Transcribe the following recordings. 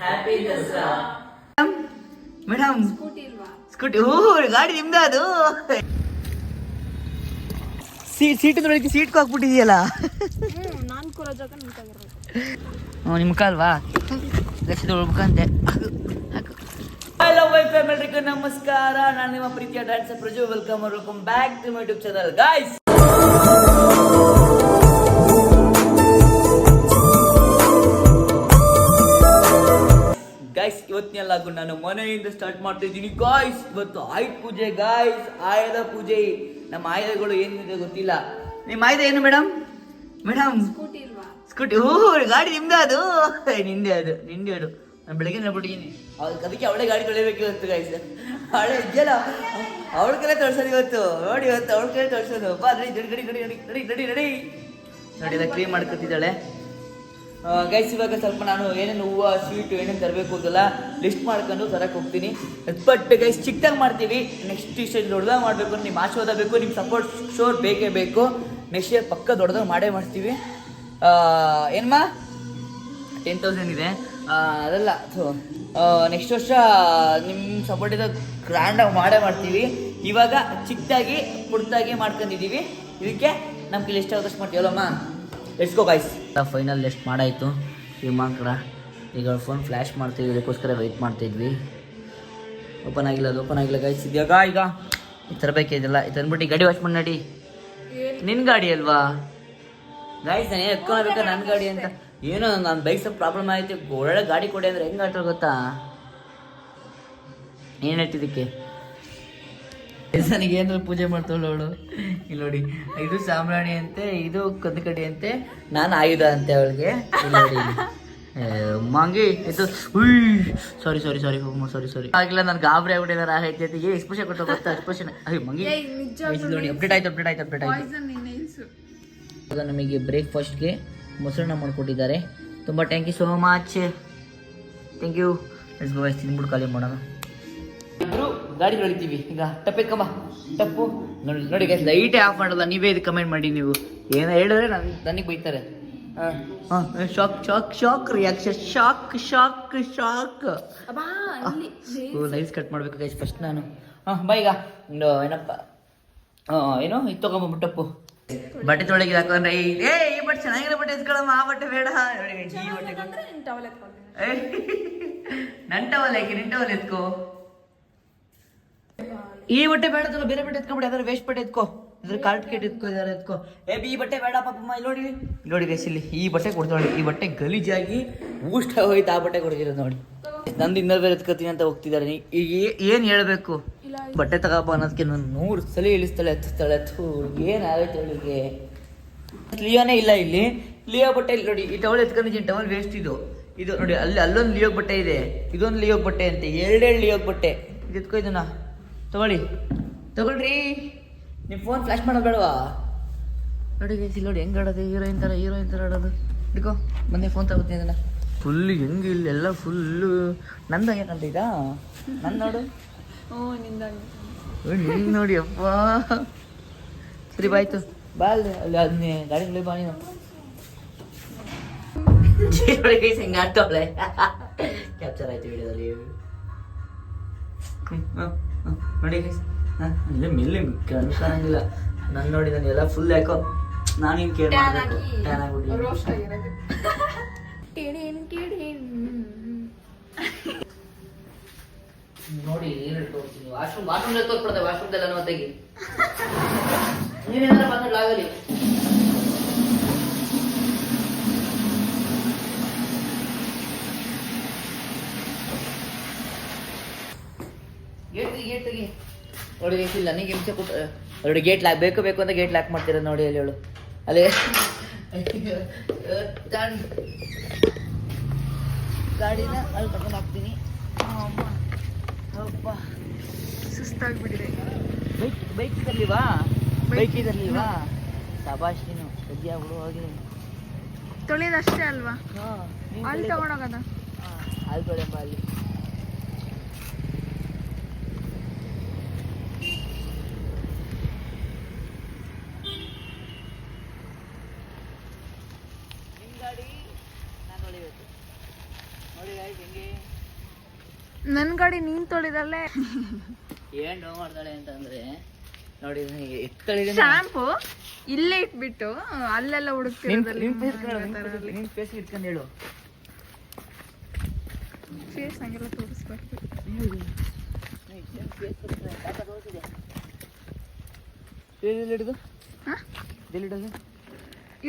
Happy Dasara madam scooty ಇಲ್ವಾ? Scooty ಓ ಗಾಡಿ ನಿಮ್ದ ಅದು. ಸೀಟ್ ಸೀಟ್ ನೋಡಿಕ್ಕೆ ಸೀಟ್ ಹಾಕ್ಬಿಟ್ಟಿದೆಯಲ್ಲ ಹ್ಞೂ ನಿಮ್ಮ ಕಾಲ್ವಾ ಲಕ್ಷದ ಉಳ್ಬೇಕಂತೆ ಹಲೋ ವೆಲ್ಕಮ್ ಎಲ್ರಿಗೂ ನಮಸ್ಕಾರ. ನಾನು ನಿಮ್ಮ ಪ್ರೀತಿಯ dancer Praju. Welcome welcome back to my YouTube channel guys guys ಇವತ್ತಿನೆಲ್ಲಾಗು ನಾನು ಮನೆಯಿಂದ ಸ್ಟಾರ್ಟ್ ಮಾಡ್ತಾ ಇದ್ದೀನಿ. ಗಾಯ್ಸ್ ಇವತ್ತು ಆಯುಧ ಪೂಜೆ ಗಾಯ್ಸ್ ಆಯುಧ ಪೂಜೆ. ನಮ್ಮ ಆಯುಧಗಳು ಏನಿದೆ ಗೊತ್ತಿಲ್ಲ. ನಿಮ್ಮ ಆಯುಧ ಏನು ಮೇಡಮ್ ಮೇಡಮ್ ಸ್ಕೂಟಿ ಓ ಗಾಡಿ ನಿಮ್ದೆ ಅದು? ನಿಂದೆ ಅದು ನಿಂದೆ ಅದು. ನಾನು ಬೆಳಗ್ಗೆ ನೋಡ್ಬಿಟ್ಟಿದ್ದೀನಿ ಅದಕ್ಕೆ ಅವಳೇ ಗಾಡಿ ತೊಳಿಬೇಕು ಇವತ್ತು ಗಾಯ್ಸ್ ಅವಳೆ ಇದೆಯಲ್ಲ? ಅವಳ ಕಡೆ ತೋರ್ಸೋದು ಇವತ್ತು. ನೋಡಿ ಇವತ್ತು ಅವಳ ಕಡೆ ತೋರ್ಸೋದು ಬಾ ನಡಿ ನಡಿ ನಡಿ ನಡಿ ನಡಿ ನಡಿ ನಡಿ. ನೋಡಿ ಎಲ್ಲ ಕ್ಲೀನ್ ಮಾಡ್ಕೊತಿದ್ದಾಳೆ. ಗೈಸ್ ಇವಾಗ ಸ್ವಲ್ಪ ನಾನು ಏನೇನು ಹೂವು ಸ್ವೀಟು ಏನೇನು ತರಬೇಕು ಅಂತೆಲ್ಲ ಲಿಸ್ಟ್ ಮಾಡ್ಕೊಂಡು ತರಕ್ಕೆ ಹೋಗ್ತೀನಿ. ಬಟ್ ಗೈಸ್ ಚಿಕ್ಕದಾಗಿ ಮಾಡ್ತೀವಿ. ನೆಕ್ಸ್ಟ್ ಇಷ್ಟು ದೊಡ್ಡದಾಗಿ ಮಾಡಬೇಕು ನಿಮ್ಮ ಆಶೀರ್ವಾದ ಬೇಕು ನಿಮ್ಮ ಸಪೋರ್ಟ್ ಶೋರ್ ಬೇಕೇ ಬೇಕು. ನೆಕ್ಸ್ಟ್ ಇಯರ್ ಪಕ್ಕ ದೊಡ್ಡದಾಗಿ ಮಾಡೇ ಮಾಡ್ತೀವಿ. ಏನಮ್ಮ ಏನ್ಮ? ಟೆನ್ ತೌಸಂಡ್ ಇದೆ. ಅದಲ್ಲ ಸೊ ನೆಕ್ಸ್ಟ್ ವರ್ಷ ನಿಮ್ಮ ಸಪೋರ್ಟಿಂದ ಗ್ರ್ಯಾಂಡಾಗಿ ಮಾಡೇ ಮಾಡ್ತೀವಿ. ಇವಾಗ ಚಿಕ್ಕದಾಗಿ ಪುಡ್ತಾಗಿ ಮಾಡ್ಕೊಂಡಿದ್ದೀವಿ ಇದಕ್ಕೆ ನಮ್ಗೆ ಇಷ್ಟ ಆದಷ್ಟು ಮಾಡ್ತೀವಲ್ಲಮ್ಮ ಎಸ್ಕೋ ಗಾಯ್ಸ್ ಫೈನಲ್ ಲಿಸ್ಟ್ ಮಾಡಾಯಿತು. ವಿಮಾಂಕರ ಈಗ ಫೋನ್ ಫ್ಲ್ಯಾಶ್ ಮಾಡ್ತೀವಿ ಇದಕ್ಕೋಸ್ಕರ ವೆಯ್ಟ್ ಮಾಡ್ತಿದ್ವಿ. ಓಪನ್ ಆಗಿಲ್ಲ ಅದು ಓಪನ್ ಆಗಿಲ್ಲ ಗಾಯ್ಸ್ ಇದ್ಯಾಗ ಈಗ ಈ ತರಬೇಕಿದೆಲ್ಲ ಇದು ತಂದ್ಬಿಟ್ಟು ಗಾಡಿ ವಾಶ್ ಮಾಡಿ ನಡಿ. ನಿನ್ನ ಗಾಡಿ ಅಲ್ವಾ? ಗೈಸ್ ನಾನು ಎತ್ಕೊಳ್ಬೇಕಾ ನನ್ನ ಗಾಡಿ ಅಂತ? ಏನೋ ನನ್ನ ಬೈಕ್ ಸ್ವಲ್ಪ ಪ್ರಾಬ್ಲಮ್ ಆಯಿತು. ಒಳ್ಳೆ ಗಾಡಿ ಕೊಡಿ ಅಂದ್ರೆ ಹೆಂಗೆ ಆಟೋ ಗೊತ್ತಾ? ಏನು ಹೇಳ್ತಿದ್ದಕ್ಕೆ? ನನಗೆ ಏನಾದ್ರು ಪೂಜೆ ಮಾಡ್ತಾವಳು ಅವಳು? ಇಲ್ಲಿ ನೋಡಿ ಇದು ಸಾಂಬ್ರಾಣಿ ಅಂತೆ ಇದು ಕದ್ದುಕಡಿ ಅಂತೆ ನಾನು ಆಯುಧ ಅಂತೆ ಅವಳಿಗೆ. ಇಲ್ಲಿ ನೋಡಿ ಏ, ಮಂಗಿ ಇದು ಸಾರಿ ಸಾರಿ ಸಾರಿ ಸಾರಿ ಸಾರಿ ಆಗಿಲ್ಲ ನಾನು ಗಾಬರಿ ಆಗ್ಬಿಟ್ಟಿದಾರ ಅಂತ ಏನು ಎಕ್ಸ್ಪ್ರೆಷನ್ ಕೊಟ್ಟು ಗೊತ್ತಾ ಎಕ್ಸ್ಪ್ರೆಷನ್ ಅಯ್ಯೋ ಮಂಗಿ. ನೋಡಿ ಅಪ್ಡೇಟ್ ಆಯ್ತು ಅಪ್ಡೇಟ್ ಆಯ್ತು ಅಪ್ಡೇಟ್ ಆಯ್ತು. ನಮಗೆ ಬ್ರೇಕ್ಫಾಸ್ಟ್ಗೆ ಮೊಸರನ್ನ ಮಾಡಿಕೊಟ್ಟಿದ್ದಾರೆ. ತುಂಬ thank you so much thank you let's go ತಿನ್ಬಿಟ್ಟು ಖಾಲಿ ಮಾಡೋಣ. ಗಾಡಿ ಹೊಡಿತೀವಿ. ಈಗ ಟಪ್ಪೆ ಕಮ್ಮ ಟಪ್ಪು. ನೋಡಿ ನೋಡಿ ಗೈಸ್ ಲೈಟೇ ಆಫ್ ಮಾಡಲ್ಲ ನೀವೇ ಇದು ಕಮೆಂಟ್ ಮಾಡಿ ನೀವು. ಏನೋ ಹೇಳಿದ್ರೆ ನಾನು ನನಗೆ ಬೈತಾರೆ. ಹಾಂ shock shock shock reaction shock shock shock lies cut ಮಾಡ್ಬೇಕು ಗೈಸ್ ಫಸ್ಟ್ ನಾನು. ಹಾಂ ಬೈಗ ಏನಪ್ಪ? ಏನೋ? ಇದು ತೊಗೊಂಬ ಟಪ್ಪು. ಬಟ್ಟೆ ತೊಳೆಗೆ ಹಾಕೊಂಡ್ರೆ ಈ- ಏ ಈ ಬಟ್ಟೆ ಚೆನ್ನಾಗಿರೋ ಬಟ್ಟೆ ಎತ್ಕೊಳಮ್ಮ ಆ ಬಟ್ಟೆ ಬೇಡ. ಈ ಬಟ್ಟೆ ಅಂದ್ರೆ ನಿನ್ ಟವಲ್ ಹಾಕಿ ನನ್ ಟವಲ್ ಯಾಕೆ? ನಿನ್ ಟವಲ್ ಎತ್ಕೋ? ಈ ಬಟ್ಟೆ ಬೇಡ ತಗೋ ಬೇರೆ ಬಟ್ಟೆ ಎತ್ಕೊಂಡ್ಬಿಡಿ ಅದ್ರ ವೇಸ್ಟ್ ಬಟ್ಟೆ ಎತ್ಕೋ. ಇದ್ರ ಕಾರ್ಟ್ ಕೇಟ್ ಎತ್ಕೋ ಇದಾರೆ ಎತ್ಕೋ. ಏ, ಬಿ ಈ ಬಟ್ಟೆ ಬೇಡ ಪಾಪಮ್ಮ, ಇಲ್ಲಿ ನೋಡಿ. ನೋಡಿ ಗೈಸ್ ಇಲ್ಲಿ ಈ ಬಟ್ಟೆ ಕೊಡ್ತಾಳೆ ಈ ಬಟ್ಟೆ ಗಲೀಜಾಗಿ ಊಷ್ಟ ಹೋಯ್ತು, ಆ ಬಟ್ಟೆ ಕೊಡ್ತಿರೋದು ನೋಡಿ. ನಂದು ಇನ್ನೊಂದು ಬೇರೆ ಎತ್ಕೋತೀನಿ ಅಂತ ಹೋಗ್ತಿದ್ದಾರೆ. ಈಗ ಏನ್ ಹೇಳ್ಬೇಕು? ಬಟ್ಟೆ ತಗೋಪ ಅನ್ನೋದಕ್ಕೆ ನಾನು ನೂರು ಸಲ ಇಳಿಸ್ತಾಳೆ ಎತ್ತಿಸ್ತಾಳೆ. ಏನ್ ಆಗೈತೆ ಅವಳಿಗೆ? ಲಿಯೋನೇ ಇಲ್ಲ ಇಲ್ಲಿ. ಲಿಯೋ ಬಟ್ಟೆ ಇಲ್ಲಿ ನೋಡಿ, ಈ ಟವಲ್ ಎತ್ಕೊಂಡಿದ್ದೀನಿ ಟವಲ್ ವೇಸ್ಟ್ ಇದು. ಇದು ನೋಡಿ, ಅಲ್ಲಿ ಅಲ್ಲೊಂದು ಲಿಯೋಗ್ ಬಟ್ಟೆ ಇದೆ. ಇದೊಂದು ಲಿಯೋಗ್ ಬಟ್ಟೆ ಅಂತೆ. ಎರಡೆರಡು ಲಿಯೋಗ್ ಬಟ್ಟೆ. ಎತ್ಕೋ ಇದನ್ನ. ತಗೊಳ್ಳಿ. ತಗೊಳ್ರಿ. ನಿಮ್ಮ ಫೋನ್ ಫ್ಲಾಶ್ ಮಾಡೋದು ಬೇಡವಾ? ನೋಡಿ ಇಲ್ಲಿ ನೋಡಿ ಹೆಂಗೆ ಆಡೋದು? ಹೀರೋಯಿನ್ ಥರ ಹೀರೋಯಿನ್ ಥರ ಆಡೋದು. ಹಿಡ್ಕೋ ಮೊನ್ನೆ ಫೋನ್ ತಗೋತೀನಿ ಅದನ್ನ. ಫುಲ್ ಹೆಂಗೆ ಇಲ್ಲಿ ಎಲ್ಲ ಫುಲ್ಲು ನಂದು ಏನಂತ ಇದಾ ನನ್ನ ನೋಡು. ಹ್ಞೂ ಓ, ನೀನ್ ನೋಡಿ ಅಪ್ಪ. ಸರಿ ಬಾಯ್ತು ಬಾ ಅಲ್ಲಿ ಅಲ್ಲಿ ಅದನ್ನೇ ಗಾಡಿ ಬಾ ನೀನು ಹಿಂಗೆ ಆಡ್ತಾವಳೆ? ಕ್ಯಾಪ್ಚರ್ ಆಯ್ತು ವಿಡಿಯೋದಲ್ಲಿ. ಹ್ಮ್, ಹ, ಹ, ನೋಡಿ. ಹ, ಇಲ್ಲೇ ಮೆಲ್ಲಿ ಕಾಣಿಲ್ಲ ನನ್ನ ನೋಡಿ ನನ್ ಎಲ್ಲ ಫುಲ್ ಯಾಕೋ ನಾನು ಹಿಂಗೆ ಕೇರ್ ಮಾಡಬೇಕು. ಟ್ಯಾನ್ ಆಗ್ಬಿಟ್ಟು ನೋಡಿ ನೀರು ಇಟ್ಕೊಡ್ತೀನಿ ವಾಶ್ರೂಮ್ ವಾಶ್ರೂಮ್ ತೋರ್ಸ್ಬಿಡ್ದೆ ವಾಶ್ರೂಮ್ದೆಲ್ಲ ತೆಗಿ. ನೀನೇನಾದ್ರೂ ಮಾತಾಡ್ಲಾಗಲಿ ಗೇಟ್ ತೆಗಿ ಗೇಟ್ ತೆಗಿ ನೋಡಿ ಇಲ್ಲ ನನಗೆ ಹಿಂಸೆ ಕೊಟ್ಟು ನೋಡಿ ಗೇಟ್ ಲಾಕ್ ಬೇಕು ಬೇಕು ಅಂತ ಗೇಟ್ ಲಾಕ್ ಮಾಡ್ತೀರ ನೋಡಿ ಅಲ್ಲಿ ಹೇಳು ಅಲ್ಲಿ ಗಾಡಿನ ಅಲ್ಲಿ ತಗೊಂಡು ಹಾಕ್ತೀನಿ ಅಪ್ಪ. ಸುಸ್ತಾಗ್ಬಿಟ್ಟಿದೆ ಬೈಕ್ ಬೈಕ್ ಇದರ್ಲಿವಾ ಬೈಕ್ ಇದರ್ಲಿವಾ ಸಬಾಷ್ ನೀನು ಸದ್ಯ ಬಿಡು ಹೋಗಿ ತೊಳೆದಷ್ಟೇ ಅಲ್ವಾ? ಅಲ್ಲಿ ತಗೊಂಡೋಗದ? ಅಲ್ಲಿ ತೊಳೆಯಪ್ಪ ಅಲ್ಲಿ ನಿಮ್ ಗಾಡಿ ನಾನು ಹೊಡಿಬೇಕು ನೋಡಿ guys, ಹೆಂಗೆ ನನ್ ಗಾಡಿ ನೀನ್ ತೊಳಿದಲ್ಲೇ. ಏನ್ ಮಾಡ್ತಾಳೆ ಅಂತಂದ್ರೆ ನೋಡಿ ಎತ್ತಳಿದೆ ಶಾಂಪು ಇಲ್ಲೇ ಇಟ್ಬಿಟ್ಟು ಅಲ್ಲೆಲ್ಲ ಹುಡುಕ್ತಿರೋದಲ್ಲ ನಿನ್ ಇಟ್ಕೊಂಡು ಹೇಳು. ಫೇಸ್ ತೋರಿಸ್ಬಾರ್ದು. ಹಿಡಿದು? ಹಿಡಿದು?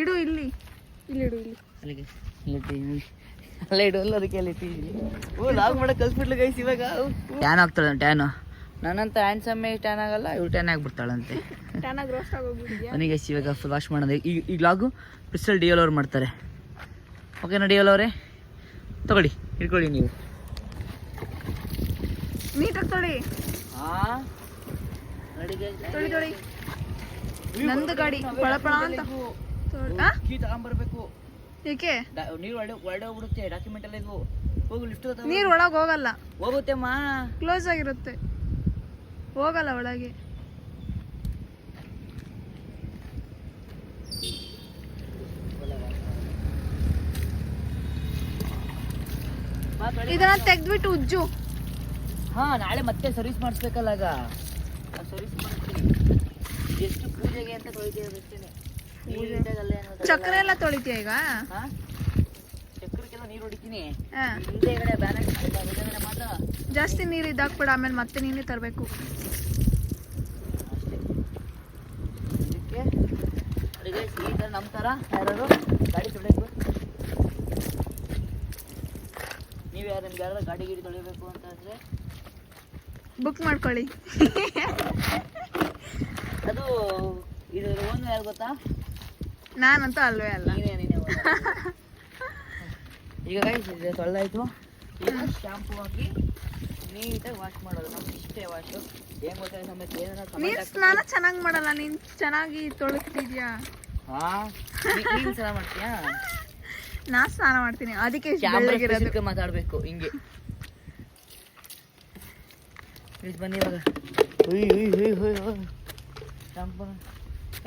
ಇಡು ಇಲ್ಲಿ. ಇಲ್ಲಿ ಇಡು ಇಲ್ಲಿ. ಅಲ್ಲಿಗೆ. ಇಲ್ಲಿ ಅಲ್ಲೇ ಅದಕ್ಕೆ ಅಲ್ಲಿ ಓ ಲಾಗ್ ಮಾಡಕ್ ಕಲ್ಸ್ಬಿಟ್ಲು ಗೈಸ್ ಇವಾಗ. ಟ್ಯಾನ್ ಆಗ್ತಾಳೆ ಟ್ಯಾನು ನನ್ನಂತ ಹ್ಯಾಂಡ್ಸಮ್ ಟ್ಯಾನ್ ಆಗಲ್ಲ ಇವ್ರು ಟ್ಯಾನ್ ಆಗ್ಬಿಡ್ತಾಳಂತೆ. ನನಗೆ ಇವಾಗ ಫುಲ್ ವಾಶ್ ಮಾಡೋದು. ಈಗ ಈಗ ಲಾಗು ಕ್ರಿಸ್ಟಲ್ ಡಿ ಎಲ್ ಅವ್ರು ಮಾಡ್ತಾರೆ. ಓಕೆನಾ ಡಿ ಎಲ್ ಅವರೇ. ತಗೊಳ್ಳಿ ಇಟ್ಕೊಳ್ಳಿ ನೀವು. ನೀಟಾಗಿ ತೊಳಿ. ಹಾಂ ತೊಳಿ ತೊಳಿ. ನಂದು ಗಾಡಿ ಪಳಪಳ ಪಳ ಅಂತ? ಕೀ ತಗೊಂಬರ್ಬೇಕು. ಏಕೆ? ನೀರು ಒಳ್ಳೆ ಒಳ್ಳೆ ಹೋಗ್ಬಿಡುತ್ತೆ. ಡಾಕ್ಯುಮೆಂಟ್ ಎಲ್ಲ ಇದು ಹೋಗಿ ಲಿಫ್ಟ್ ನೀರು ಒಳಗೆ ಹೋಗಲ್ಲ. ಹೋಗುತ್ತೆ ಮಾ. ಕ್ಲೋಸ್ ಆಗಿರುತ್ತೆ. ಹೋಗಲ್ಲ ಒಳಗೆ. ಇದನ್ನ ತೆಗ್ದ್ಬಿಟ್ಟು ಉಜ್ಜು. ಹಾ ನಾಳೆ ಮತ್ತೆ ಸರ್ವಿಸ್ ಮಾಡಿಸ್ಬೇಕಲ್ಲ ಆಗ. ಸರ್ವಿಸ್ ಮಾಡ್ತೀನಿ. ಎಷ್ಟು ಪೂಜೆಗೆ ಅಂತ ತೊಳಿತೀವಿ ಚಕ್ರ ಎಲ್ಲ ತೊಳಿತೀಯ ಈಗ? ಹಾ? ಚಕ್ರಕ್ಕೆಲ್ಲ ನೀರು ಹೊಡಿತೀನಿ. ಹಿಂದೆಗಡೆ ಬ್ಯಾಲೆನ್ಸ್ ಹಿಂದೆಗಡೆ ಮಾತ್ರ ಜಾಸ್ತಿ ನೀರು ಇದಾಕ್ಬಿಡ ಆಮೇಲೆ ಮತ್ತೆ ನೀನೇ ತರಬೇಕು. ಅಡಿಗೆ ಈ ಥರ ನಮ್ಮ ಥರ ಯಾರು ಗಾಡಿ ತೊಳಿಬೇಕು. ನೀವು ಯಾರು ನಿಮ್ಗೆ ಯಾರು ಗಾಡಿ ಗಿಡಿ ತೊಳಿಬೇಕು ಅಂತ ಅಂದರೆ? ಬುಕ್ ಮಾಡ್ಕೊಳ್ಳಿ. ಅದು ಇದು ಓನ್ ಯಾರು ಗೊತ್ತಾ? ನಾನಂತೂ ಅಲ್ವೇ ಅಲ್ಲ. ಈಗ ತೊಳ್ಳಾಯ್ತು ಇದೆ ತೊಳೆದಾಯ್ತು ಈಗ ಶಾಂಪು ಹಾಕಿ ನೀಟಾಗಿ ವಾಶ್ ಮಾಡೋದು. ನಮ್ಗೆ ಇಷ್ಟೇ ವಾಶು ಏನು ಗೊತ್ತಾ ಸಮೇತ ಏನಾರ ನೀನ್ ಸ್ನಾನ ಚೆನ್ನಾಗಿ ಮಾಡಲ್ಲ ನೀನ್ ಚೆನ್ನಾಗಿ ತೊಳಗ್ತಿದ್ಯಾ ಹಾ? ನೀನು ಸ್ನಾನ ಮಾಡ್ತೀಯಾ? ನಾ ಸ್ನಾನ ಮಾಡ್ತೀನಿ. ಅದಕ್ಕೆ ಇಷ್ಟ್ ಕ್ಯಾಮ್ರಾ ಬೆಳ್ಳಗಿರೋದು. ಮಾತಾಡಬೇಕು ಹಿಂಗೆ. ಬನ್ನಿ ಇವಾಗ. ಹುಯ್ ಹುಯ್ ಹುಯ್ ಹುಯ್ ಹುಯ್ ಶಾಂಪು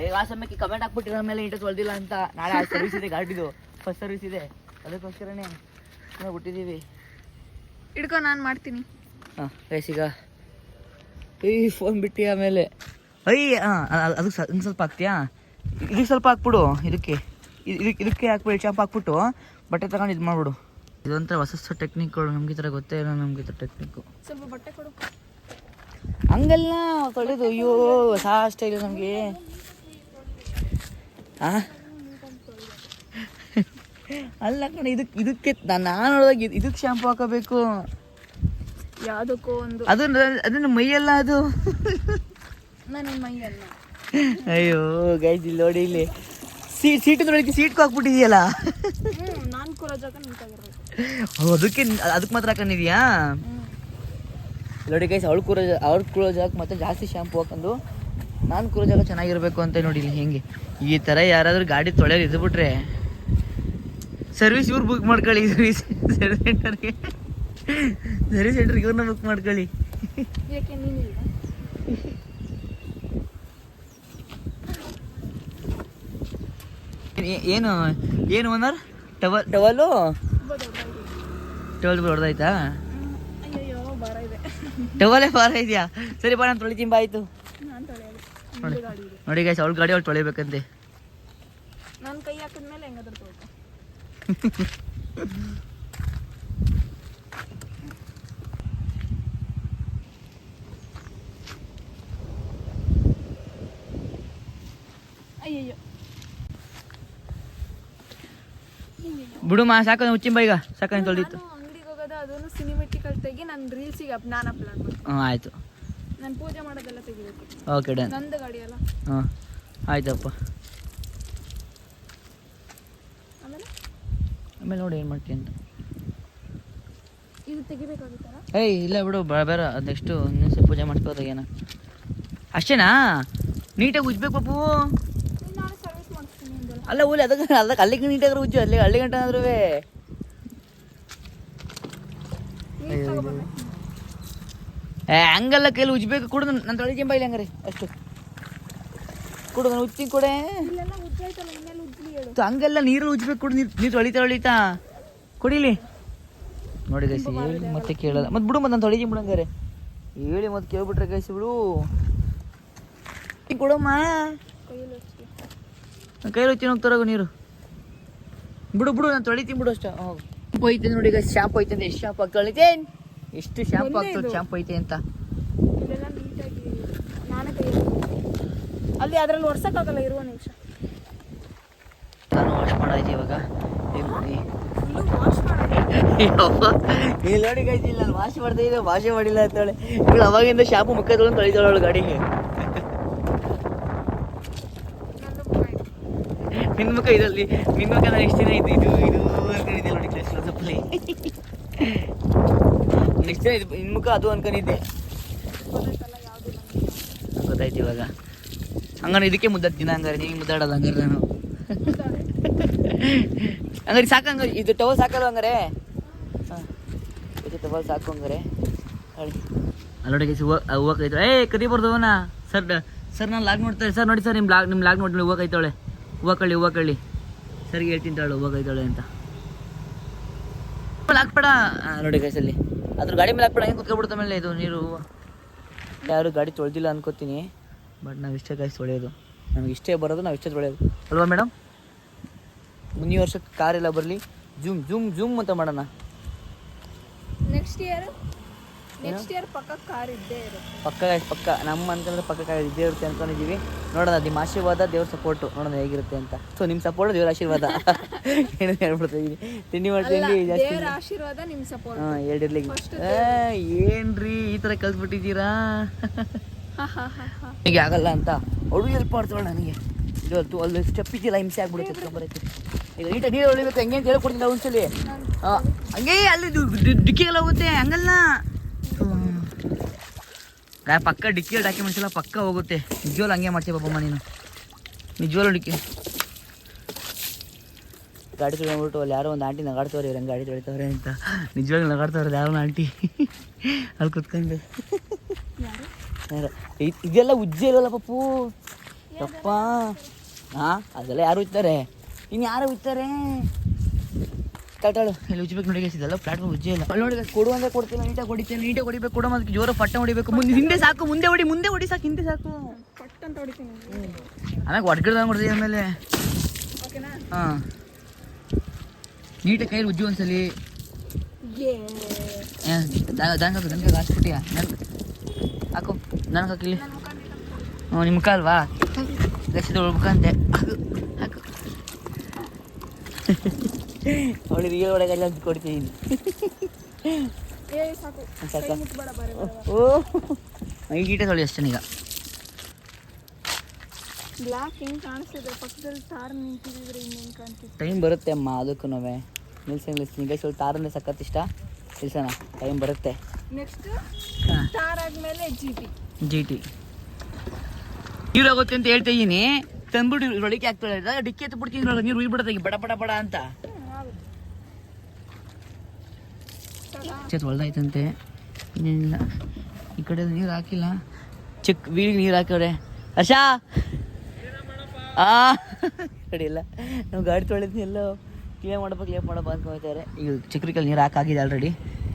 ಈಗ ಆ ಸಮಯಕ್ಕೆ ಕಮೆಂಟ್ ಹಾಕ್ಬಿಟ್ಟಿರೋ ಮೇಲೆ ಇಂಟ ತೊಳ್ದಿಲ್ಲ ಅಂತ ನಾಳೆ ಆ ಸರ್ವಿಸ್ ಇದೆ ಗಾಡಿದು ಫಸ್ಟ್ ಸರ್ವಿಸ್ ಇದೆ. ಅದಕ್ಕೋಸ್ಕರನೇ ನಾವು ಬಿಟ್ಟಿದ್ದೀವಿ. ಇಡ್ಕೊ ನಾನು ಮಾಡ್ತೀನಿ. ಹಾಂ ಗೈಸ್ ಈಗ ಈ ಫೋನ್ ಬಿಟ್ಟು ಆಮೇಲೆ. ಅಯ್ಯ ಹಾಂ ಅದಕ್ಕೆ ಸ ಇನ್ನು ಸ್ವಲ್ಪ ಹಾಕ್ತೀಯಾ? ಇದಕ್ಕೆ ಸ್ವಲ್ಪ ಹಾಕ್ಬಿಡು ಇದಕ್ಕೆ. ಇದ್- ಇದಕ್ಕೆ ಇದಕ್ಕೆ ಹಾಕ್ಬಿಡಿ ಚಾಪ್ ಹಾಕ್ಬಿಟ್ಟು. ಬಟ್ಟೆ ತಗೊಂಡು ಇದು ಮಾಡ್ಬಿಡು. ಇದೊಂಥರ ಹೊಸ ಹೊಸ ಟೆಕ್ನಿಕ್ಗಳು ನಮ್ಗೆ ಥರ ಗೊತ್ತೇ ಇಲ್ಲ ನಮ್ಗೆ ಥರ ಟೆಕ್ನಿಕ್ಕು ಸ್ವಲ್ಪ ಬಟ್ಟೆ ಕೊಡು. ಹಂಗೆಲ್ಲ ತೊಳೆದು. ಅಯ್ಯೋ ಹೊಸ ಸ್ಟೈಲ್ ನಮಗೆ. ಆ? ಅಲ್ಲ ಕಣ ಇದಕ್ಕೆ ಇದಕ್ಕೆ ನಾನು ನೋಡಿದಾಗ ಇದ್- ಇದಕ್ಕೆ ಶಾಂಪು ಹಾಕೋಬೇಕು. ಯಾವುದಕ್ಕೋ ಒಂದು. ಅದು ನ- ಅದನ್ನ ಮೈಯಲ್ಲ ಅದು. ನನ್ನ ಮೈಯಲ್ಲ. ಅಯ್ಯೋ ಗೈಸ್ ಇಲ್ಲಿ ನೋಡಿ ಇಲ್ಲಿ ಸೀಟ್ ಸೀಟ್ ನೋಡಿ ಸೀಟ್ಗೆ ಹಾಕ್ಬಿಟ್ಟಿದೆಯಲ್ಲ. ನಾನು ಕೂರೋ ಜಾಗ ಅದಕ್ಕೆ ಅದಕ್ಕೆ ಮಾತ್ರ ಹಾಕೊಂಡಿದ್ಯಾ? ನೋಡಿ ಗೈಸ್ ಅವಳು ಕೂರೋ ಅವ್ರ ಕೂರೋ ಜಾಗಕ್ಕೆ ಮತ್ತೆ ಜಾಸ್ತಿ ಶಾಂಪು ಹಾಕೊಂಡು ನಾನು ಕೂರೋ ಜಾಗ ಚೆನ್ನಾಗಿರ್ಬೇಕು ಅಂತ ನೋಡಿ ಇಲ್ಲಿ ಹೆಂಗೆ. ಈ ಥರ ಯಾರಾದರೂ ಗಾಡಿ ತೊಳೆಯೋದು ಇದ್ಬಿಟ್ರೆ ಸರ್ವಿಸ್ ಇವ್ರು ಬುಕ್ ಮಾಡ್ಕೊಳ್ಳಿ. ಸರ್ವಿಸ್ ಸರ್ವಿಸ್ ಸೆಂಟರ್ಗೆ ಸರ್ವಿಸ್ ಸೆಂಟರ್ಗೆ ಇವ್ರನ್ನ ಬುಕ್ ಮಾಡ್ಕೊಳ್ಳಿ. ಏನು? ಏನು ಓನರ್ ಟವಲ್ ಟವಲು? ಟವಲ್ ಹೊಡೆದಾಯ್ತಾ? ಇದೆ. ಟವಲೇ ಬಾರ ಇದೆಯಾ? ಸರಿ ಬಾ ನಾನು ತೊಳಿತೀನಿ ಬಾ ಆಯ್ತು. ನಾನ್ ತೊಳೆಯಲ್ಲ ನೋಡಿ. ನೋಡಿ ಗೈಸ್ ಅವಳ ಗಾಡಿ ಅವಳು ತೊಳಿಬೇಕಂತೆ. ನನ್ನ ಕೈ ಹಾಕಿದ್ಮೇಲೆ ಹೆಂಗಾದ್ರೂ ತೊಳ್ಕೊ. ಅಯ್ಯಯ್ಯೋ. ಬಿಡುಮಾ ಸಾಕು ಹುಚ್ಚಿಂಬ ಈಗ. ಸಾಕು ನಾನು ಅಂಗಡಿಗೆ ಹೋಗೋದು ಅದನ್ನು ಸಿನಿಮೆಟಿಕಲ್ ತೆಗಿ ನನ್ನ ರೀಲ್ಸಿಗೆ ಅಪ್ ನಾನು ಅಪ್ಲೋಡ್ ಮಾಡ್ತೀನಿ. ಆಯಿತು. ನಾನು ಪೂಜೆ ಮಾಡೋದೆಲ್ಲ ತೆಗಿಬೇಕು. ಓಕೆ ಡನ್ ನಂದು ಗಾಡಿ ಅಲ್ಲ. ಹಾಂ ಆಯ್ತಪ್ಪ. ಆಮೇಲೆ? ಆಮೇಲೆ ನೋಡಿ ಏನು ಮಾಡ್ತೀನಿ ಅಂತ. ಇದು ತೆಗಿಬೇಕಾಗುತ್ತಲ್ಲ ಏಯ್ ಇಲ್ಲ ಬಿಡು ಬೇಡ ಬೇಡ. ನೆಕ್ಸ್ಟು ಇನ್ನೊಂದು ಸ್ವಲ್ಪ ಪೂಜೆ ಮಾಡಿಸ್ಬೋದು ಏನ. ಅಷ್ಟೇನಾ? ನೀಟಾಗಿ ಉಜ್ಬೇಕು ಪಾಪು ಅಲ್ಲ. ಊಲಿ ಅದಕ್ಕೆ ಅದಕ್ಕೆ ಅಲ್ಲಿಗೆ ನೀಟಾಗಿ ಉಜ್ಜು ಅಲ್ಲಿ ಹಳ್ಳಿ ಗಂಟೆ ಆದ್ರೂ ಹಂಗಲ್ಲ ಕೈಲಿ ಉಜ್ಬೇಕು ಕೊಡು ನನ್ನ ತೊಳಿತೀನಿ ಬೈಲಿ ಹಂಗಾರೆ ಅಷ್ಟು. ಕೊಡು. ಉಜ್ಜಿ ಕೊಡೆ ಹಂಗೆಲ್ಲ ನೀರು ಉಜ್ಬೇಕು ಕುಡ್ದು ನೀರು ನೀರು ತೊಳಿತಾ ತೊಳಿತಾ. ಕುಡಿಲಿ ನೋಡಿ ಗೈಸಿ ಹೇಳಿ ಮತ್ತೆ ಕೇಳಲ್ಲ. ಮತ್ತೆ ಬಿಡು ಮತ್ತೆ ನಾನು ತೊಳಿಗೆ ಬಿಡಂಗಾರೆ ಹೇಳಿ ಮತ್ತೆ ಕೇಳ್ಬಿಟ್ರೆ ಗೈಸಿ ಬಿಡು. ಕೊಡಮ್ಮ. ಕೈಲಿ ಹೋಗ್ತೀನಿ ಹೋಗ್ತಾರಾಗು ನೀರು. ಬಿಡು ಬಿಡು ನಾನು ತೊಳಿತೀನಿ ಬಿಡು ಅಷ್ಟ. ಹೋಗಿ. ಐತೆ ನೋಡಿ ಗೈಸ್ ಶಾಪ್ ಹೋಯ್ತೇನೆ ಎಷ್ಟು ಶಾಪ್ ಹಾಕಿ ತೊಳಿತೇನ್ ಎಷ್ಟು ಶಾಂಪು ಆಗ್ತದೆ. ಶಾಂಪು ಐತೆ ಅಂತ. ಅಲ್ಲಿ ಅದ್ರಲ್ಲಿ ಒರ್ಸಕ್ಕಾಗಲ್ಲ ಇರುವ ನಿಮಿಷ. ನಾನು ವಾಶ್ ಮಾಡಿದೆ ಇವಾಗ. ಇಲ್ಲಿ ನೋಡಿ ಗೈಸ್ ಇಲ್ಲಿ ನಾನು ವಾಶ್ ಮಾಡ್ತಾ ಇದ್ದೆ ವಾಶೇ ಮಾಡಿಲ್ಲ ಅಂತೇಳಿ. ಇವಳು ಅವಾಗಿಂದ ಶಾಂಪು ಮುಖ ತೊಗೊಂಡು ತೊಳಿತಾಳೆ ಅವಳು ಗಾಡಿಗೆ. ನಿನ್ನ ಮುಖ ಇದರಲ್ಲಿ. ನಿನ್ನ ಮುಖ ನಾನು ಎಷ್ಟು ದಿನ ಇದ್ದು? ಇದು ಇದು ಅನ್ಕೊಂಡಿದ್ದೆ ನೋಡಿ ಕ್ಲಾಸ್ ಸಪ್ಪಲಿ ನೆಕ್ಸ್ಟ್ ಇದು ನಿನ್ನ ಮುಖ ಅದು ಅನ್ಕೊಂಡಿದ್ದೆ. ಗೊತ್ತಾಯ್ತು ಇವಾಗ. ಹಂಗಾರೆ ಇದಕ್ಕೆ ಮುದ್ದಾಡ್ತೀನಿ ಹಂಗಾರೆ ನೀನು ಮುದ್ದಾಡಲ್ಲ ಹಂಗಾರೆ ನಾನು. ಹಂಗಾರೆ ಸಾಕು ಹಂಗಾರೆ, ಇದು ಟವಲ್ ಸಾಕಲ್ಲ ಹಂಗಾರೆ? ಹಾಂ, ಇದು ಟವಲ್ ಸಾಕು ಹಂಗಾರೆ. ಅಲ್ಲೋಡಿಗೆ ಹೂವು ಏ, ಕದಿ ಬರ್ದವನ ಸರ್ ಸರ್, ನಾನು ಲಾಗ್ ನೋಡ್ತಾರೆ ಸರ್, ನೋಡಿ ಸರ್ ನಿಮ್ಮ ಲಾಗ್ ನಿಮ್ಮ ಲಾಗ್ ನೋಡಿ ಹೂವು ಕೈತಾಳೆ. ಹೂವು ಕಳ್ಳಿ ಹೂವು ಕಳ್ಳಿ. ಸರಿಗೆ ಹೇಳ್ತೀನಿ ತಾಳು, ಹೂವು ಕೈತಾಳೆ ಅಂತ. ಲಾಗ್ಬೇಡ. ನೋಡಿ ಗೈಸಲ್ಲಿ ಅದ್ರ ಗಾಡಿ ಮೇಲೆ ಹಾಕ್ಬೇಡ. ಹೆಂಗೆ ಕುತ್ಕೊಬಿಡ್ತ ಮೇಲೆ ಇದು ನೀರು. ಯಾರು ಗಾಡಿ ತೊಳೆದಿಲ್ಲ ಅನ್ಕೋತೀನಿ. ಬಟ್ ನಾವು ಇಷ್ಟೇ ಗಾಯ್ಸ್ ತೊಳೆಯೋದು. ನಮ್ಗೆ ಇಷ್ಟೇ ಬರೋದು ನಾವು ಇಷ್ಟೇ ತೊಳೆಯೋದು. ಅಲ್ವಾ ಮೇಡಮ್ ಮುಂದಿನ ವರ್ಷಕ್ಕೆ ಕಾರೆಲ್ಲ ಬರಲಿ. ಜೂಮ್ ಜೂಮ್ ಜೂಮ್ ಅಂತ ಮಾಡೋಣ. ನೆಕ್ಸ್ಟ್ ಇಯರ್ ನೆಕ್ಸ್ಟ್ ಇಯರ್ ಪಕ್ಕ ಕಾರ್ ಇದ್ದೇ ಇರುತ್ತೆ. ಪಕ್ಕ ನಮ್ಮ ಅಂತಂದ್ರೆ ಪಕ್ಕ ಕಾರ್ ಇದ್ದೇ ಇರುತ್ತೆ ಅನ್ಕೊಂಡಿದ್ದೀವಿ ನೋಡೋಣ ನಿಮ್ಮ ಆಶೀರ್ವಾದ ದೇವ್ರ ಸಪೋರ್ಟ್ ನೋಡೋಣ ಹೇಗಿರುತ್ತೆ ಅಂತ. ಸೊ ನಿಮ್ಮ ಸಪೋರ್ಟ್ ದೇವ್ರ ಆಶೀರ್ವಾದ. ಏನು ಹೇಳ್ಬಿಡ್ತಾ ಇದ್ದೀನಿ ತಿಂಡಿ ಮಾಡಿ ಅಲ್ಲ ಜಾಸ್ತಿ ದೇವರ ಆಶೀರ್ವಾದ ನಿಮ್ಮ ಸಪೋರ್ಟ್ ಹಾಂ ಎರಡಿರ್ಲಿ First ಏನ್ರಿ ಈ ಥರ ಕಲ್ಸ್ಬಿಟ್ಟಿದ್ದೀರಾ ಹೀಗೆ ಆಗಲ್ಲ ಅಂತ. ಅವಳು ಹೆಲ್ಪ್ ಮಾಡ್ತಾಳೆ ನನಗೆ ಇವತ್ತು ಅಲ್ಲಿ ಸ್ಟೆಪ್ ಇದೆಯಲ್ಲ ಹಿಂಸೆ ಆಗ್ಬಿಡುತ್ತೆ ಬರುತ್ತೆ ಈಗ ನೀಟ ನೀರು ಹೊಳಿಬೇಕು ಹೆಂಗೆ ಅಂತ ಹೇಳ್ಕೊಡ್ತಿಲ್ಲ ಒಂದ್ಸಲಿ. ಹಂಗೆ ಅಲ್ಲಿ ಡಿಕ್ಕಿಗೆಲ್ಲ ಹೋಗುತ್ತೆ ಹಂಗಲ್ಲ. ಪಕ್ಕ ಡಿಕ್ಕಿ ಡಾಕ್ಯುಮೆಂಟ್ಸ್ ಎಲ್ಲ ಪಕ್ಕ ಹೋಗುತ್ತೆ. ನಿಜವಲ್ಲ ಹಂಗೆ ಮಾಡ್ತೀವಿ ಪಾಪಮ್ಮ ನೀನು. ನಿಜವಲ್ಲ ಡಿಕ್ಕಿ. ಗಾಡಿ ತೊಗೊಂಡ್ಬಿಟ್ಟು ಅಲ್ಲಿ ಯಾರೋ ಒಂದು ಆಂಟಿ ನಗಾಡ್ತವ್ರೆ, ಇವ್ರು ಗಾಡಿ ತೊಳಿತವ್ರೆ ಅಂತ. ನಿಜವಾಗ್ಲೂ ನಗಾಡ್ತವ್ರೆ ಯಾರೋ ಆಂಟಿ ಅಲ್ಲಿ ಕುತ್ಕೊಂಡು? ಇದೆಲ್ಲ ಉಜ್ಜೆ ಇರಲ್ಲ ಪಪ್ಪು ಯಪ್ಪ. ಹಾಂ, ಅದೆಲ್ಲ ಯಾರು ಇರ್ತಾರೆ ಇನ್ನು ಯಾರು ಉಜ್ತಾರೆ? ತಾಳು ಇಲ್ಲಿ ಉಜ್ಬೇಕು ನೋಡಿ ಇದೆಲ್ಲ ಪ್ಲಾಟ್ಫಾರ್ಮ್ ಉಜ್ಜೆ ಇಲ್ಲ. ನೋಡಿ ಕೊಡು ಅಂದ್ರೆ ಕೊಡ್ತಿಲ್ಲ ನೀಟಾಗಿ ಹೊಡಿತೀನಿ ನೀಟಾಗಿ ಹೊಡಿಬೇಕು, ಕೊಡೋ ಅದಕ್ಕೆ ಜೋರ ಪಟ್ಟ ಹೊಡಿಬೇಕು. ಮುಂದೆ ಹಿಂದೆ ಸಾಕು, ಮುಂದೆ ಹೊಡಿ ಮುಂದೆ ಹೊಡಿ ಸಾಕು, ಹಿಂದೆ ಸಾಕು. ಪಟ್ ಅಂತ ಹೊಡಿತೀನಿ ಆಮೇಲೆ ಒಡ್ಗಿಡ್ದಂಗೆ ಕೊಡ್ತೀವಿ ಆಮೇಲೆ. ಹಾಂ. ನೀಟಾಗಿ ಕೈಯಲ್ಲಿ ಉಜ್ಜು ಒಂದ್ಸಲಿ. ಹಾಕು ನನಗೆ ಹಾಕ್ಬಿಟ್ಟಿಯಾ ನನ್ ಹಾಕು ನನಗೆ ಹಾಕಿಲ್ಲಿ ಹ್ಞೂ ನಿಮ್ಮ ಅಲ್ವಾ? ಲಕ್ಷದ ಮುಖ ಹಾಕು ಹಾಕು. ಅವಳು ರಿಯಲ್ ಒಳಗೆಲ್ಲ ಅಂತ ಕೊಡ್ತೀನಿ. ಸಾಕು. ಓ ತೊಳಿ ಅಷ್ಟೇ ಈಗ. ಬ್ಲಾಕ್ ಹೆಂಗ್ ಕಾಣಿಸ್ತಿದೆ? ಪಕ್ಕದಲ್ಲಿ ತಾರ್ ನಿಂತಿದ್ರೆ ಇನ್ನೇನ್ ಕಾಣ್ತಿತ್ತು? ಟೈಮ್ ಬರುತ್ತೆ ಅಮ್ಮ ಅದಕ್ಕೂ ನೋವೇ ನಿಲ್ಸ ನಿಲ್ಸ ಈಗ ಸ್ವಲ್ಪ ತಾರಂದ್ರೆ ಸಖತ್ ಇಷ್ಟ. ನಿಲ್ಸೋಣ ಟೈಮ್ ಬರುತ್ತೆ. ನೆಕ್ಸ್ಟ್ ತಾರ್ ಆದ್ಮೇಲೆ ಜಿ ಟಿ ಜಿ ಟಿ ನೀರು ಆಗುತ್ತೆ ಅಂತ ಹೇಳ್ತಾ ಇದ್ದೀನಿ ತಂದ್ಬಿಟ್ಟು ಒಳಗೆ ಆಗ್ತಾಳೆ ಡಿಕ್ಕಿ ಎತ್ತು ಬಿಡ್ತೀನಿ ನೀರು ಉಯ್ಬಿಡುತ್ತೆ ಬಡ ಬಡ ಬಡ ಅಂತ. ಚೇತ್ ಹೊಲ್ದಾಯ್ತಂತೆ ಇನ್ನೇನಿಲ್ಲ ಈ ಕಡೆ ನೀರು ಹಾಕಿಲ್ಲ. ಚಿಕ್ಕ ವೀಲಿಗೆ ನೀರು ಹಾಕವ್ರೆ. ಹರ್ಷಾ! ಆ ಇಲ್ಲ. ನಾವು ಗಾಡಿ ತೊಳೆದ್ನಿ ಕ್ಲಿಯರ್ ಮಾಡಬೇಕು ಮಾಡಪ್ಪ ಕ್ಲಿಯರ್ ಮಾಡಪ್ಪ ಅಂದ್ಕೊಳ್ತಾರೆ ಈಗ ಚಿಕ್ಕರಿಕಲ್ಲಿ ನೀರು ಹಾಕಾಗಿದೆ ಆಲ್ರೆಡಿ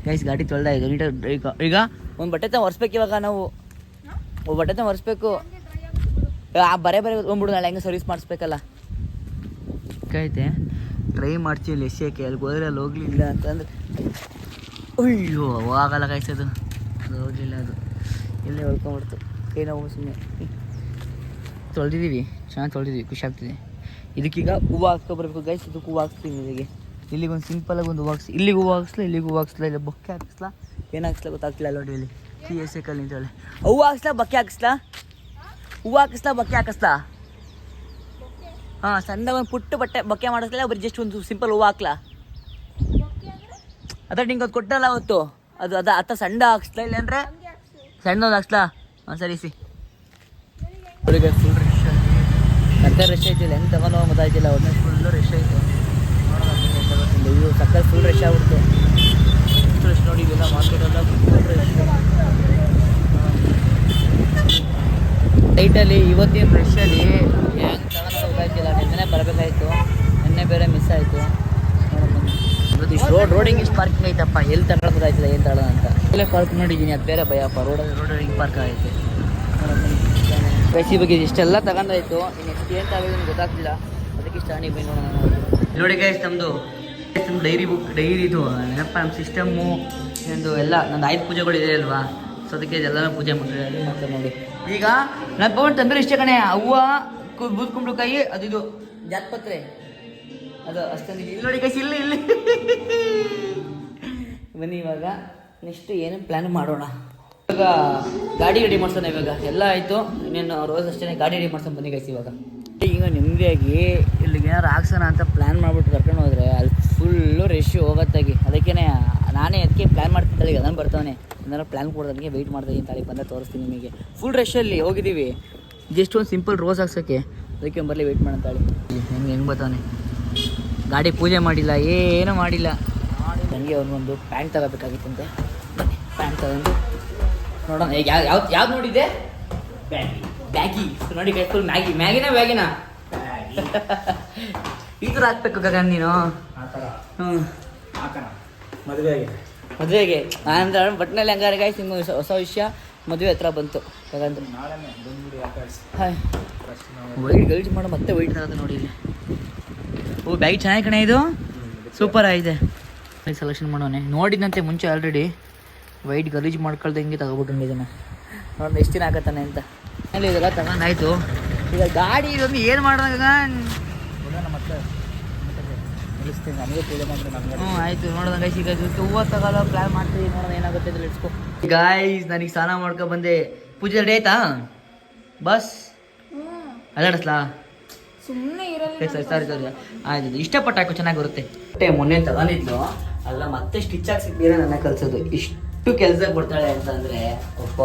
ಗೈಸ್ ಗಾಡಿ ತೊಳೆದ ಈಗ ನೀಟಾಗಿ ಈಗ ಈಗ ಒಂದು ಬಟ್ಟೆ ತ ಒರೆಸ್ಬೇಕು ಇವಾಗ ನಾವು. ಬಟ್ಟೆ ತ ಒರೆಸ್ಬೇಕು. ಆ, ಬರೇ ಬರೇ ಒಂದ್ಬಿಡು ನಾಳೆ ಹೆಂಗೆ ಸರ್ವಿಸ್ ಮಾಡಿಸ್ಬೇಕಲ್ಲ. ಕೈತೆ. ಟ್ರೈ ಮಾಡ್ತೀವಿ ಇಲ್ಲಿ ಎಸಿಯಕ್ಕೆ ಅಲ್ಲಿ ಹೋದ್ರೆ ಅಲ್ಲಿ ಹೋಗ್ಲಿಲ್ಲ ಅಂತಂದ್ರೆ. ಅಯ್ಯೋ ಆಗಲ್ಲ ಕಾಯ್ಸೋದು ಅದು ಹೋಗಲಿಲ್ಲ ಅದು. ಇಲ್ಲೇ ಹೊಳ್ಕೊಂಡ್ಬಿಡ್ತು ಕೈ ನೋವು ಸುಮ್ಮನೆ ತೊಳೆದಿದ್ದೀವಿ. ಚೆನ್ನಾಗಿ ತೊಳೆದಿದ್ದೀವಿ. ಖುಷಿ ಆಗ್ತಿದೆ. ಇದಕ್ಕೀಗ ಹೂವು ಹಾಕ್ಕೊಬರ್ಬೇಕು ಗೈಸ್ ಇದಕ್ಕೆ ಹೂವು ಹಾಕ್ಸ್ತೀನಿ ಇಲ್ಲಿಗೆ ಇಲ್ಲಿಗೊಂದು ಸಿಂಪಲಾಗಿ ಒಂದು ಹೂವು ಹಾಕ್ಸಿ ಇಲ್ಲಿಗೆ ಹೂವು ಹಾಕ್ಸ್ಲಾ ಇಲ್ಲಿಗೆ ಹೂವು ಹಾಕ್ಸ್ಲಾ? ಇಲ್ಲ ಬೊಕ್ಕೆ ಹಾಕ್ಸ್ಲಾ? ಏನು ಹಾಕ್ಸ್ಲಾ ಗೊತ್ತಾಗ್ತಿಲ್ಲ ನೋಡಿ ಇಲ್ಲಿ. ಸಿ ಎಸ್ ಎಕಲ್ಲಿ ನಿಂತಾಳೆ ಹೂವು ಹಾಕ್ಸ್ಲಾ ಬಕ್ಕೆ ಹಾಕಿಸ್ಲಾ? ಹೂವು ಹಾಕಿಸ್ಲಾ ಬಕ್ಕೆ ಹಾಕಿಸ್ಲಾ? ಹಾಂ ಸಣ್ಣ ಒಂದು ಪುಟ್ಟ ಬಟ್ಟೆ ಬಕ್ಕೆ ಮಾಡಿಸ್ಲಾ ಬರೀ ಜಸ್ಟ್ ಒಂದು ಸಿಂಪಲ್ ಹೂವು ಹಾಕ್ಲಾ? ಅದ ನಿಂಗೆ ಅದು ಕೊಟ್ಟಲ್ಲ ಅವತ್ತು? ಅದು ಅದ ಅತ್ತ ಸಣ್ಣ ಹಾಕ್ಸ್ಲಾ ಇಲ್ಲ ಅಂದರೆ? ಸಣ್ಣದು ಹಾಕ್ಸ್ಲಾ? ಹಾಂ ಸರಿ ಸಿ. ಹುಡುಗ ಫುಲ್ ರಶ್ ಮತ್ತೆ ರಶ್ ಐತಿಲ್ಲ ಹೆಂಗೆ ತಗೊಂಡು ಗೊತ್ತಾಯ್ತಿಲ್ಲ ಅವ್ರನ್ನ ಫುಲ್ಲು ರಶ್ ಐತೆ ನೋಡೋಣ ಇದು ಸಕ್ಕತ್ ಫುಲ್ ರಶ್ ಆಗ್ಬಿಡ್ತು. ಫುಲ್ ರಶ್ ನೋಡಿ ಇವೆಲ್ಲ ಮಾರ್ಕೆಟೆಲ್ಲ ಫುಲ್ ರಶ್ ಟೈಟಲ್ಲಿ ಇವತ್ತಿನ ರಶಲ್ಲಿ ಹೆಂಗೆ ತಗೊಂಡು ಗೊತ್ತಾಯ್ತಿಲ್ಲ ನಿನ್ನೆ ಬರಬೇಕಾಯ್ತು. ನಿನ್ನೆ ಬೇರೆ ಮಿಸ್ ಆಯಿತು. ಇವತ್ತು ರೋಡ್ ರೋಡಿಂಗ್ ಇಷ್ಟು ಪಾರ್ಕಿಂಗ್ ಐತಪ್ಪ. ಎಲ್ಲಿ ತಗೊಳ್ಬೋದಾಯ್ತಲ್ಲ ಏನು ತಗೊಳ್ಳೋಣ ಅಂತ. ಇಲ್ಲೇ ಪಾರ್ಕ್ ನೋಡಿದ್ದೀನಿ, ಅದು ಬೇರೆ ಭಯಪ್ಪ ರೋಡ್ ರೋಡಿಂಗ್ ಪಾರ್ಕ್ ಆಗೈತೆ. ಬೇಸಿ ಬಗ್ಗೆ ಇಷ್ಟೆಲ್ಲ ತಗೊಂಡಾಯ್ತು. ಇನ್ನು ಎಷ್ಟು ಏನು ತಗೋದು ಗೊತ್ತಾಗ್ತಿಲ್ಲ. ಅದಕ್ಕೆ ಸ್ಟಾರ್ಟಿಂಗ್ ಬೈ ನೋಡೋಣ ನೋಡಿ ಗೈಸ್ ನಮ್ಮದು ಡೈರಿ ಬುಕ್ ಡೈರಿ ಇದು ಏನಪ್ಪ ನಮ್ಮ ಸಿಸ್ಟಮ್ಮು ಒಂದು ಎಲ್ಲ. ನಂದು ಐದು ಪೂಜೆಗಳು ಇದೆ ಅಲ್ವಾ? ಸೊ ಅದಕ್ಕೆ ಇದೆಲ್ಲ ಪೂಜೆ ಮಾಡ್ತಾರೆ ನೋಡಿ. ಈಗ ನಾನು ತೊಗೊಂಡು ತಂದ್ರೆ ಇಷ್ಟೇ ಕಣೆ. ಹೂವು ಕು- ಬೂದ್ ಕುಂಬಳಕಾಯಿ, ಅದು ಇದು. ಜಾತ್ಪತ್ರೆ. ಅದು ಅಷ್ಟೊಂದು ಇಲ್ಲಿ ನೋಡಿ ಕೈ ಇಲ್ಲಿ ಇಲ್ಲಿ. ಬನ್ನಿ ಇವಾಗ. ನೆಕ್ಸ್ಟ್ ಏನೇನು ಪ್ಲ್ಯಾನ್ ಮಾಡೋಣ? ಇವಾಗ ಗಾಡಿ ರೆಡಿ ಮಾಡ್ಸೋಣ ಇವಾಗ. ಎಲ್ಲ ಆಯಿತು. ಇನ್ನೇನು ರೋಸ್ ಅಷ್ಟೇ ಗಾಡಿ ರೆಡಿ ಮಾಡ್ಸೋಣ ಬನ್ನಿ ಕೈಸಿ ಇವಾಗ. ಈಗ ನೆಮ್ಮದಿಯಾಗಿ ಇಲ್ಲಿಗೆ ಏನಾರು ಹಾಕ್ಸೋಣ ಅಂತ ಪ್ಲ್ಯಾನ್ ಮಾಡ್ಬಿಟ್ಟು ಕರ್ಕೊಂಡು ಹೋದ್ರೆ ಅಲ್ಲಿ ಫುಲ್ಲು ರಶ್ ಹೋಗತ್ತಾಗಿ. ಅದಕ್ಕೇ ನಾನೇ ಅದಕ್ಕೆ ಪ್ಲ್ಯಾನ್ ಮಾಡ್ತಿದ್ದೆ ಈಗ ಅದನ್ನು ಬರ್ತಾನೆ ಏನಾರು ಪ್ಲ್ಯಾನ್ ಕೊಡೋದಕ್ಕೆ ವೆಯ್ಟ್ ಅಂತ ತಾಳಿ ಬಂದ ತೋರಿಸ್ತೀನಿ ನಿಮಗೆ. ಫುಲ್ ರಶಲ್ಲಿ ಹೋಗಿದ್ದೀವಿ. ಜಸ್ಟ್ ಒಂದು ಸಿಂಪಲ್ ರೋಸ್ ಹಾಕ್ಸೋಕ್ಕೆ ಅದಕ್ಕೆ ಬರಲಿ ವೆಯ್ಟ್ ಮಾಡೋಣ ತಾಳಿ. ಹೆಂಗೆ ಹೆಂಗೆ ಬರ್ತಾನೆ ಗಾಡಿ ಪೂಜೆ ಮಾಡಿಲ್ಲ ಏನೂ ಮಾಡಿಲ್ಲ. ನನಗೆ ಅವ್ರಿಗೊಂದು ಪ್ಯಾಂಟ್ ತಗೋಬೇಕಾಗಿತ್ತಂತೆ ಬನ್ನಿ ಪ್ಯಾಂಟ್ ತಗೊಂಡು ನೋಡೋಣ. ಈಗ ಯಾವ ಯಾವ್ದು ಯಾವ್ದು ನೋಡಿದ್ದೆ? ಬ್ಯಾಗಿ. ಬ್ಯಾಗಿ. ನೋಡಿ ಫುಲ್ ಮ್ಯಾಗಿ. ಮ್ಯಾಗಿನ ಬ್ಯಾಗಿನ? ಈ ಥರ ಹಾಕ್ಬೇಕು ಗಗನ್ ನೀನು. ಹ್ಞೂ ಮದುವೆಗೆ ಮದುವೆಗೆ ಅಂದ್ರೆ ಬಟ್ನಲ್ಲಿ ಹಂಗಾರೆ ಗಾಯ್ಸ್ ನಿಮ್ಮ ಹೊಸ- ವಿಷಯ ಮದುವೆ ಹತ್ರ ಬಂತು. ಗಗನ್. ಹಾಯ್. ವೈಟ್ ಗಲ್ಟ್ ಮಾಡೋ ಮತ್ತೆ ವೈಟ್ ತಗೋದು ನೋಡಿ ಇಲ್ಲಿ. ಓ ಬ್ಯಾಗ್ ಚೆನ್ನಾಗಿ ಕಣೆ ಇದು? ಸೂಪರ್ ಆಗಿದೆ. ಸೆಲೆಕ್ಷನ್ ಮಾಡೋನೆ ನೋಡಿದಂತೆ ಮುಂಚೆ ಆಲ್ರೆಡಿ ವೈಟ್ ಗಲೀಜು ಮಾಡ್ಕೊಳ್ದಂಗೆ ತಗೊಬಿಟ್ಟು ಇದನ್ನು. ನೋಡಿ ಎಷ್ಟು ದಿನ ಆಗತ್ತಾನೆ ಅಂತ. ಅಲ್ಲಿ ಇದೆಲ್ಲ ತಗೊಂಡಾಯ್ತು ಈಗ ಗಾಡಿ ಇದೊಂದು ಏನು ಮಾಡೋದಾಗ ಹ್ಞೂ ಆಯಿತು. ನೋಡೋಣ ಗೈಸ್ ಈಗ ಇವತ್ತು ಹೂವು ತಗೊಳ್ಳೋ ಪ್ಲ್ಯಾನ್ ಮಾಡ್ತೀವಿ. ನೋಡೋಣ ಏನಾಗುತ್ತೆ ಅಂತ ಇಟ್ಕೊ ಗಾಯ್ಸ್ ನನಗೆ ಸ್ನಾನ ಮಾಡ್ಕೊ ಬಂದೆ. ಪೂಜೆ ರೆಡಿ ಆಯ್ತಾ? ಬಸ್? ಅಲ್ಲಾಡಿಸ್ಲಾ? ಸುಮ್ಮನೆ ಇರಲ್ಲ ಸರಿ ಸರಿ ಸರಿ. ಆಯ್ತು ಇಷ್ಟಪಟ್ಟು ಹಾಕು ಚೆನ್ನಾಗಿ ಬರುತ್ತೆ ಮತ್ತೆ ಮೊನ್ನೆ ತಗೊಂಡಿದ್ಲು ಅಲ್ಲ ಮತ್ತೆ ಸ್ಟಿಚ್ ಹಾಕ್ಸಿ ಬೇರೆ ನನ್ನ ಕಲ್ಸೋದು. ಇಷ್ಟು ಕೆಲ್ಸಕ್ಕೆ ಬರ್ತಾಳೆ ಅಂತಂದ್ರೆ ಒಪ್ಪ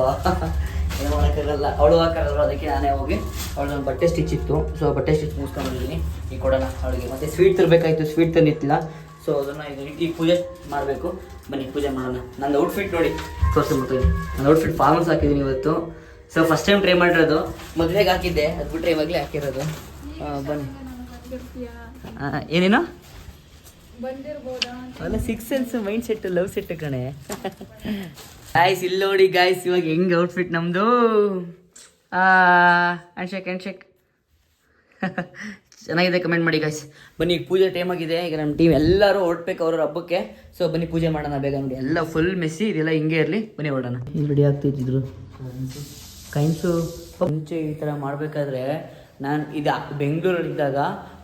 ಏನು ಮಾಡೋಕ್ಕಾಗಲ್ಲ. ಅವಳು ಹಾಕಲ್ಲ ಅದಕ್ಕೆ ನಾನೇ ಹೋಗಿ ಅವಳು ನನ್ನ ಬಟ್ಟೆ ಸ್ಟಿಚ್ ಇತ್ತು. ಸೊ ಬಟ್ಟೆ ಸ್ಟಿಚ್ ಮುಗಿಸ್ಕೊಂಡಿದ್ದೀನಿ ಈಗ ಕೊಡೋಣ ಅವಳಿಗೆ. ಮತ್ತೆ ಸ್ವೀಟ್ ತರಬೇಕಾಯ್ತು ಸ್ವೀಟ್ ತಂದಿತ್ತಿಲ್ಲ ಸೊ ಅದನ್ನು ಇದು ಈಗ ಪೂಜೆ ಮಾಡಬೇಕು. ಬನ್ನಿ ಪೂಜೆ ಮಾಡೋಣ. ನನ್ನ ಔಟ್ಫಿಟ್ ನೋಡಿ. ತೋರಿಸ್ಬಿಡ್ತೀನಿ ನನ್ನ ಔಟ್ಫಿಟ್ ಫಾರ್ಮಲ್ಸ್ ಹಾಕಿದ್ದೀನಿ ಇವತ್ತು. ಸೊ ಫಸ್ಟ್ ಟೈಮ್ ಟ್ರೈ ಮಾಡಿರೋದು. ಮದುವೆಗೆ ಹಾಕಿದ್ದೆ. ಅದು ಬಿಟ್ಟರೆ ಇವಾಗಲೇ ಹಾಕಿರೋದು. ಬನ್ನಿ. ಏನೇನು? ಅಲ್ಲ six sense mind set love set ಕಣೆ. ಗಾಯ್ಸ್ ಇಲ್ಲಿ ನೋಡಿ ಗಾಯ್ಸ್ ಇವಾಗ ಹೆಂಗ್ ಔಟ್ಫಿಟ್ ನಮ್ಮದು ಹ್ಯಾಂಡ್ಶೇಕ್ ಹ್ಯಾಂಡ್ಶೇಕ್ ಚೆನ್ನಾಗಿದೆ ಕಮೆಂಟ್ ಮಾಡಿ ಗಾಯ್ಸ್ ಬನ್ನಿ ಈಗ ಪೂಜೆ ಟೈಮ್ ಆಗಿದೆ. ಈಗ ನಮ್ಮ ಟೀಮ್ ಎಲ್ಲರೂ ಹೊರಡ್ಬೇಕು ಅವ್ರ ಹಬ್ಬಕ್ಕೆ. ಸೊ ಬನ್ನಿ ಪೂಜೆ ಮಾಡೋಣ ಬೇಗ ನೋಡಿ. ಎಲ್ಲ ಫುಲ್ ಮೆಸ್ಸಿ ಇದೆಲ್ಲ ಹಿಂಗೆ ಇರಲಿ. ಬನ್ನಿ ಹೊರಡೋಣ. ಇಲ್ಲಿ ರೆಡಿ ಆಗ್ತಿದ್ರು. ಕೈನ್ಸು ಮುಂಚೆ ಈ ಥರ ಮಾಡಬೇಕಾದ್ರೆ ನಾನು ಇದು ಬೆಂಗಳೂರಲ್ಲಿದ್ದಾಗ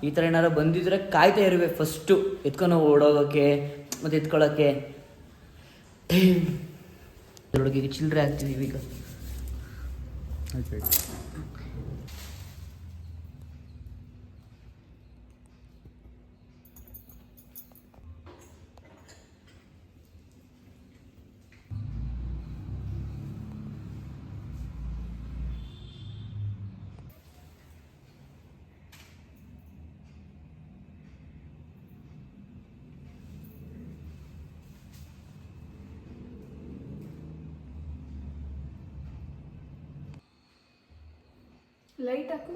ಈ ಥರ ಏನಾರು ಬಂದಿದ್ರೆ ಕಾಯ್ತಾ ಇರಬೇಕು ಫಸ್ಟು. ಎತ್ಕೊಂಡು ಓಡೋಗೋಕ್ಕೆ ಮತ್ತು ಎತ್ಕೊಳ್ಳೋಕ್ಕೆ ಹುಡುಗಿಗೆ ಚಿಲ್ಲರೆ ಹಾಕ್ತಿದ್ದೀವಿ ಈಗ. ಲೈಟ್ ಹಾಕು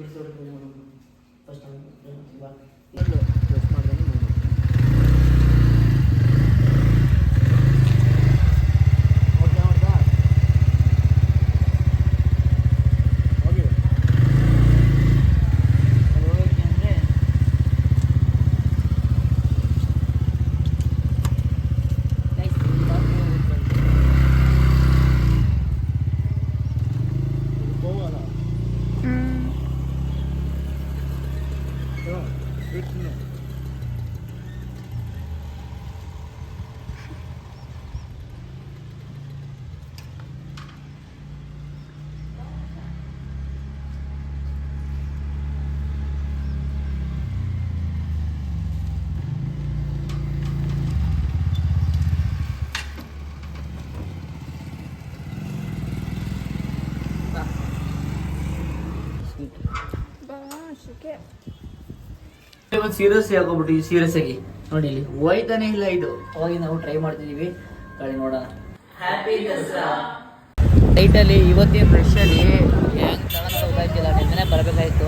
ಹೋಗಿ ಇವತ್ತು ಸೀರಿಯಸ್ ಆಗೋಗ್ಬಿಟ್ಟು ಸೀರಿಯಸ್ ಆಗಿ. ನೋಡಿ ಇಲ್ಲಿ ಹೋಯ್ತಾನೆ ಇಲ್ಲ ಇದು. ಅವಾಗ ನಾವು ಟ್ರೈ ಮಾಡ್ತಿದೀವಿ. ಕಳಿ ನೋಡೋಣ. ಹ್ಯಾಪಿ ದಸರಾ. ನೈಟಲ್ಲಿ ಇವತ್ತಿನ ರಶಲ್ಲಿ ಹೆಂಗ್ ತಗೊಳಕ್ ಗೊತ್ತಾಯ್ತಿಲ್ಲ ನಿನ್ನೆ ಬರಬೇಕಾಯ್ತು.